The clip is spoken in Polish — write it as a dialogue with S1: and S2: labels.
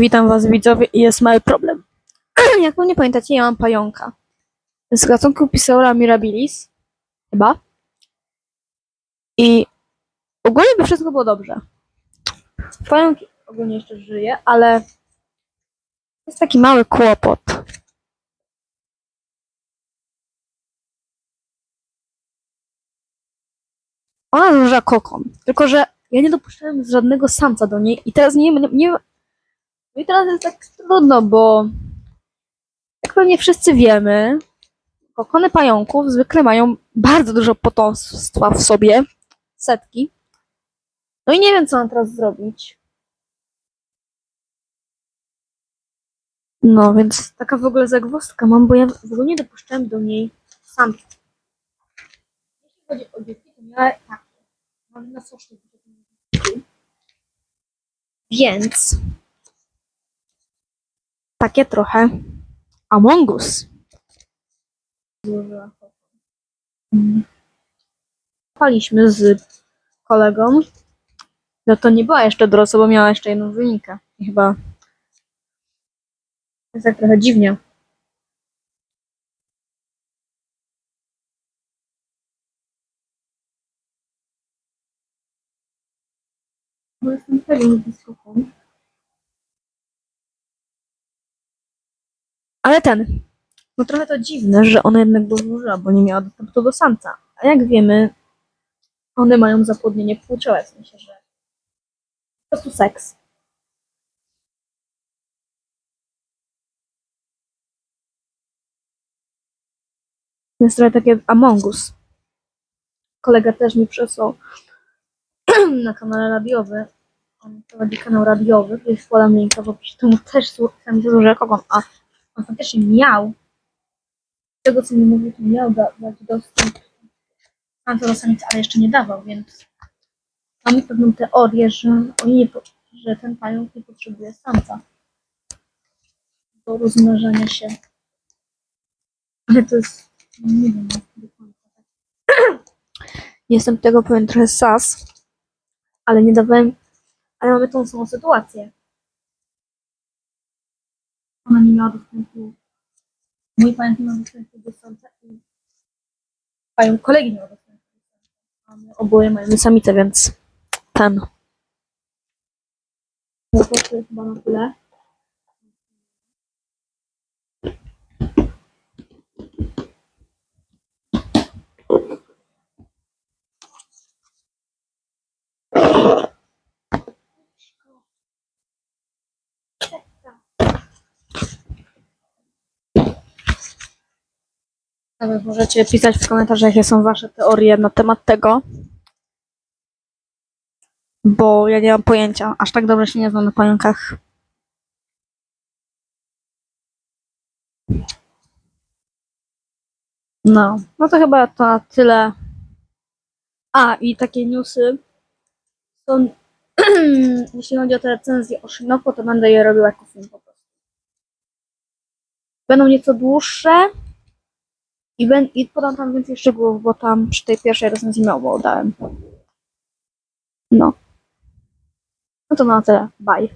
S1: Witam was widzowie i jest mały problem. Jak pewnie pamiętacie, ja mam pająka. Z gatunku Pisaura mirabilis. Chyba. I ogólnie by wszystko było dobrze. Pająk ogólnie jeszcze żyje, ale jest taki mały kłopot. Ona złożyła kokon, tylko że ja nie dopuszczałem żadnego samca do niej i teraz nie, nie, nie i teraz jest tak trudno, bo jak pewnie wszyscy wiemy, kokony pająków zwykle mają bardzo dużo potomstwa w sobie, setki. No i nie wiem, co mam teraz zrobić. No, więc taka w ogóle zagwozdka mam, bo ja w ogóle nie dopuszczałem do niej samca. Jeśli chodzi o dzieci, to miała takie. Mam na soczny. Więc takie trochę Among Us. Spaliśmy z kolegą. No to nie była jeszcze dorosła, bo miała jeszcze jedną wynikę. Chyba jest tak trochę dziwnie. Bo jestem pewien blisko Ale ten. No trochę to dziwne, że ona jednak go złożyła, bo nie miała dostępu do samca. A jak wiemy, one mają zapłodnienie płciowe, w sensie, że po prostu seks. Jest trochę takie Among Us. Kolega też mi przesłał na kanale radiowy. On prowadzi kanał radiowy, który wkładam linka w opisie. To mu też słu- tam się złożyła kokon, a on faktycznie miał, z tego co mi mówił, to miał da- dać dostęp samicy, ale jeszcze nie dawał, więc mamy pewną teorię, że oni nie, że ten pająk nie potrzebuje samca do rozmnażania się. Ale to jest, no nie wiem, do końca. Jestem tego pewien trochę sas, ale nie dawałem, ale mamy tą samą sytuację. Ona nie miała dostępu. Mój pająk nie miał dostępu do samca i pająk kolegi nie miał dostępu do samca. A my oboje mamy więc ten. No to chyba na tyle. Nawet możecie pisać w komentarzach, jakie są wasze teorie na temat tego. Bo ja nie mam pojęcia. Aż tak dobrze się nie znam na pająkach. No, no to chyba to na tyle. A, i takie newsy są, jeśli chodzi o te recenzje o Shinoko, to będę je robił jako film po prostu. Będą nieco dłuższe i, ben, i podam tam więcej szczegółów, bo tam przy tej pierwszej recenzji mało dałem. No. No to na tyle. Bye.